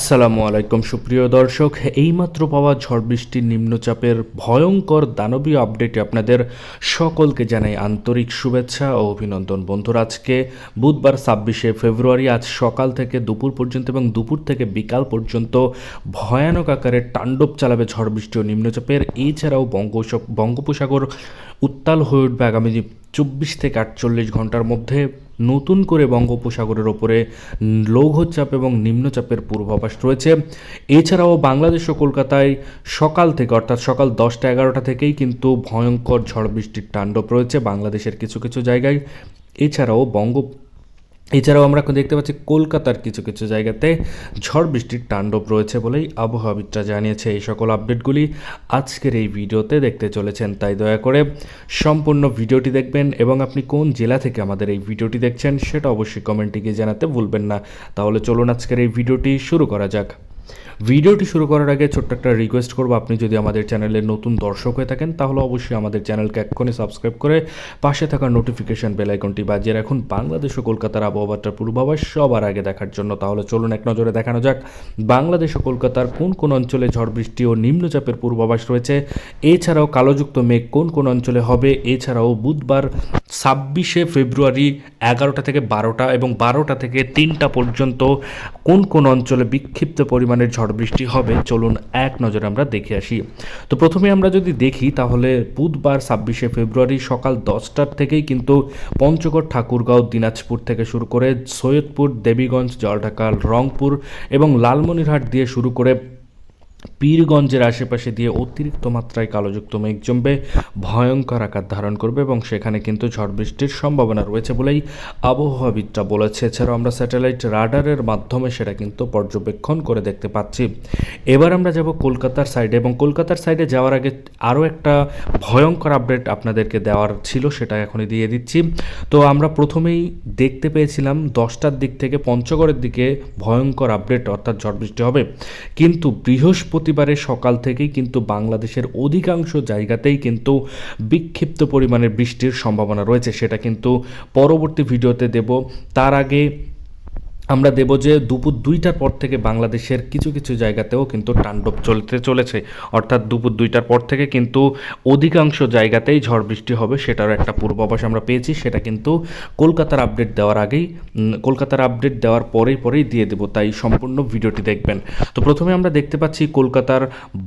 আসসালামু আলাইকুম, সুপ্রিয় দর্শক। এইমাত্র পাওয়া ঝড় বৃষ্টির নিম্নচাপের ভয়ঙ্কর দানবীয় আপডেটে আপনাদের সকলকে জানাই আন্তরিক শুভেচ্ছা ও অভিনন্দন। বন্ধুরা, আজকে বুধবার ছাব্বিশে ফেব্রুয়ারি, আজ সকাল থেকে দুপুর পর্যন্ত এবং দুপুর থেকে বিকাল পর্যন্ত ভয়ানক আকারে তাণ্ডব চালাবে ঝড় বৃষ্টি ও নিম্নচাপের। এছাড়াও বঙ্গোপসাগর উত্তাল হয়ে উঠবে আগামী চব্বিশ থেকে আটচল্লিশ ঘণ্টার মধ্যে। নতুন করে বঙ্গোপসাগরের ওপরে লৌঘচাপ এবং নিম্নচাপের পূর্বাভাস রয়েছে। এছাড়াও বাংলাদেশ ও কলকাতায় সকাল থেকে, অর্থাৎ সকাল দশটা এগারোটা থেকেই কিন্তু ভয়ঙ্কর ঝড় বৃষ্টির তাণ্ডব রয়েছে বাংলাদেশের কিছু কিছু জায়গায়। এছাড়াও বঙ্গ এছাড়াও আমরা দেখতে পাচ্ছি কলকাতার কিছু কিছু জায়গাতে ঝড় বৃষ্টির তাণ্ডব রয়েছে বলেই আবহাওয়াবিদরা জানিয়েছে। এই সকল আপডেটগুলি আজকের এই ভিডিওতে দেখতে চলেছেন, তাই দয়া করে সম্পূর্ণ ভিডিওটি দেখবেন এবং আপনি কোন জেলা থেকে আমাদের এই ভিডিওটি দেখছেন সেটা অবশ্যই কমেন্টে গিয়ে জানাতে ভুলবেন না। তাহলে চলুন আজকের এই ভিডিওটি শুরু করা যাক। ভিডিওটি শুরু করার আগে ছোট্ট একটা রিকোয়েস্ট করব। আপনি যদি আমাদের চ্যানেলের নতুন দর্শক হয়ে থাকেন, তাহলে অবশ্যই আমাদের চ্যানেলকে এক্ষুনি সাবস্ক্রাইব করে পাশে থাকা নোটিফিকেশন বেল আইকনটি বাজিয়ে রাখুন। বাংলাদেশ ও কলকাতার আবহাওয়াটার পূর্বাভাস সবার আগে দেখার জন্য। তাহলে চলুন এক নজরে দেখানো যাক, বাংলাদেশ ও কলকাতার কোন কোন অঞ্চলে ঝড় বৃষ্টি ও নিম্নচাপের পূর্বাভাস রয়েছে? এছাড়াও কালোযুক্ত মেঘ কোন কোন অঞ্চলে হবে? এছাড়াও বুধবার ছাব্বিশে ফেব্রুয়ারি এগারোটা থেকে বারোটা এবং বারোটা থেকে তিনটা পর্যন্ত কোন কোন অঞ্চলে বিক্ষিপ্ত পরিমাণের ঝড় বৃষ্টি হবে, চলুন এক নজরে আমরা দেখে আসি। তো প্রথমে আমরা যদি দেখি, তাহলে বুধবার ছাব্বিশে ফেব্রুয়ারি সকাল দশটার থেকেই কিন্তু পঞ্চগড়, ঠাকুরগাঁও, দিনাজপুর থেকে শুরু করে সৈয়দপুর, দেবীগঞ্জ, জলঢাকা, রংপুর এবং লালমনিরহাট দিয়ে শুরু করে পীরগঞ্জের আশেপাশে দিয়ে অতিরিক্ত মাত্রায় কালোযুক্ত মেঘ জমবে, ভয়ঙ্কর আকার ধারণ করবে এবং সেখানে কিন্তু ঝড় বৃষ্টির সম্ভাবনা রয়েছে বলেই আবহাওয়াবিদরা বলেছে। এছাড়াও আমরা স্যাটেলাইট রাডারের মাধ্যমে সেটা কিন্তু পর্যবেক্ষণ করে দেখতে পাচ্ছি। এবার আমরা যাব কলকাতার সাইডে এবং কলকাতার সাইডে যাওয়ার আগে আরও একটা ভয়ঙ্কর আপডেট আপনাদেরকে দেওয়ার ছিল, সেটা এখনই দিয়ে দিচ্ছি। তো আমরা প্রথমেই দেখতে পেয়েছিলাম দশটার দিক থেকে পঞ্চগড়ের দিকে ভয়ঙ্কর আপডেট, অর্থাৎ ঝড় বৃষ্টি হবে। কিন্তু বৃহস্পতিবারের সকাল থেকেই কিন্তু বাংলাদেশের অধিকাংশ জায়গাতেই কিন্তু বিক্ষিপ্ত পরিমাণের বৃষ্টির সম্ভাবনা রয়েছে, সেটা কিন্তু পরবর্তী ভিডিওতে দেব। তার আগে আমরা দেব যে দুপুর দুইটার পর থেকে বাংলাদেশের কিছু কিছু জায়গাতেও কিন্তু তাণ্ডব চলতে চলেছে। অর্থাৎ দুপুর দুইটার পর থেকে কিন্তু অধিকাংশ জায়গাতেই ঝড় বৃষ্টি হবে সেটার একটা পূর্বাভাস আমরা পেয়েছি। সেটা কিন্তু কলকাতার আপডেট দেওয়ার আগেই কলকাতার আপডেট দেওয়ার পরেই পরেই দিয়ে দেবো, তাই সম্পূর্ণ ভিডিওটি দেখবেন। তো প্রথমে আমরা দেখতে পাচ্ছি কলকাতার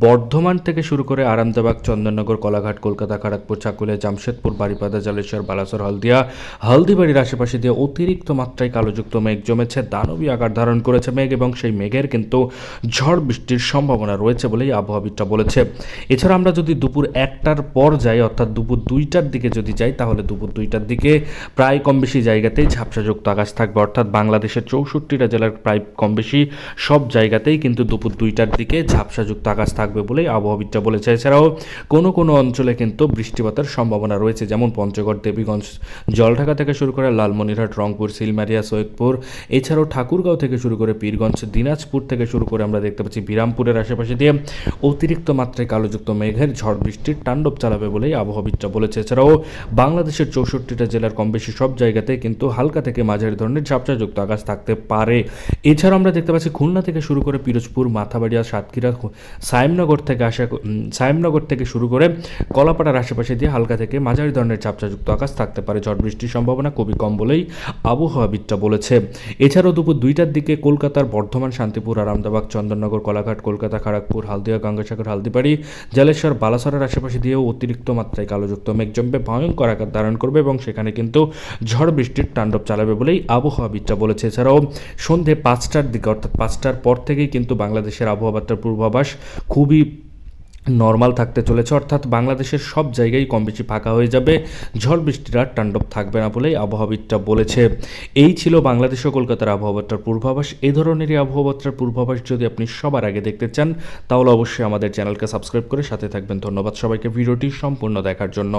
বর্ধমান থেকে শুরু করে আরামদাবাগ চন্দননগর, কলাঘাট, কলকাতা খড়গপুর চাকুলিয়া, জামশেদপুর, বারিপাদা, জালেশ্বর, বালাসর, হলদিয়া, হলদিবাড়ির আশেপাশে দিয়ে অতিরিক্ত মাত্রায় কালোযুক্ত মেঘ জমেছে। দানবী আকার ধারণ করেছে মেঘ এবং সেই মেঘের কিন্তু ঝড় বৃষ্টির সম্ভাবনা রয়েছে বলেই আবহাওয়াবিদরা বলেছে। এছাড়া আমরা যদি দুপুর একটার পর যাই, অর্থাৎ দুপুর দুইটার দিকে যদি যাই, তাহলে দুপুর দুইটার দিকে প্রায় কম বেশি জায়গাতেই ঝাপসাযুক্ত আকাশ থাকবে। অর্থাৎ বাংলাদেশের চৌষট্টিটা জেলার প্রায় কম বেশি সব জায়গাতেই কিন্তু দুপুর দুইটার দিকে ঝাপসাযুক্ত আকাশ থাকবে বলেই আবহাওয়াবিদরা বলেছে। এছাড়াও কোনো কোনো অঞ্চলে কিন্তু বৃষ্টিপাতের সম্ভাবনা রয়েছে, যেমন পঞ্চগড়, দেবীগঞ্জ, জলঢাকা থেকে শুরু করে লালমনিরহাট, রংপুর, সিলমারিয়া, সৈয়দপুর। এছাড়াও ঠাকুরগাঁও থেকে শুরু করে পীরগঞ্জ, দিনাজপুর থেকে শুরু করে আমরা দেখতে পাচ্ছি বিরামপুরের আশেপাশে দিয়ে অতিরিক্ত মাত্রায় কালোযুক্ত মেঘের ঝড় বৃষ্টির তাণ্ডব চালাবে বলেই আবহাওয়াবিদরা বলেছে। এছাড়াও বাংলাদেশের চৌষট্টিটা জেলার কম বেশি সব জায়গাতে কিন্তু হালকা থেকে মাঝারি ধরনের ঝাপসাযুক্ত আকাশ থাকতে পারে। এছাড়াও আমরা দেখতে পাচ্ছি খুলনা থেকে শুরু করে পিরোজপুর, মাথাবাড়িয়া, সাতক্ষীরা, সায়েমনগর থেকে আসা সায়েমনগর থেকে শুরু করে কলাপাড়ার আশেপাশে দিয়ে হালকা থেকে মাঝারি ধরনের ঝাপসাযুক্ত আকাশ থাকতে পারে। ঝড় বৃষ্টির সম্ভাবনা খুবই কম বলেই আবহাওয়াবিদরা বলেছে। এছাড়াও দুপুর দুইটার দিকে কলকাতার বর্ধমান, শান্তিপুর আরামদাবাগ চন্দননগর, কলাঘাট, কলকাতা, খড়গপুর, হালদিয়া, গঙ্গাসাগর, হালদিবাড়ি, জলেশ্বর, বালাসরের আশেপাশে দিয়েও অতিরিক্ত মাত্রায় কালোযুক্ত মেঘ জমবে, ভয়ঙ্কর আকার ধারণ করবে এবং সেখানে কিন্তু ঝড় বৃষ্টির তাণ্ডব চালাবে বলেই আবহাওয়াবিদরা বলেছে। এছাড়াও সন্ধে পাঁচটার দিকে অর্থাৎ পাঁচটার পর থেকেই কিন্তু বাংলাদেশের আবহাওয়াবার্তার পূর্বাভাস খুবই নর্মাল থাকতে চলেছে, অর্থাৎ বাংলাদেশের সব জায়গায় কম বেশি ফাঁকা হয়ে যাবে। ঝড় বৃষ্টির আর তাণ্ডব থাকবে না বলেই আবহাওয়াবিদরা বলেছে। এই ছিল বাংলাদেশ ও কলকাতার আবহাওয়াবার্তার পূর্বাভাস। এ ধরনেরই আবহাওয়াবার্তার পূর্বাভাস যদি আপনি সবার আগে দেখতে চান, তাহলে অবশ্যই আমাদের চ্যানেলকে সাবস্ক্রাইব করে সাথে থাকবেন। ধন্যবাদ সবাইকে। ভিডিওটি সম্পূর্ণ দেখার জন্য।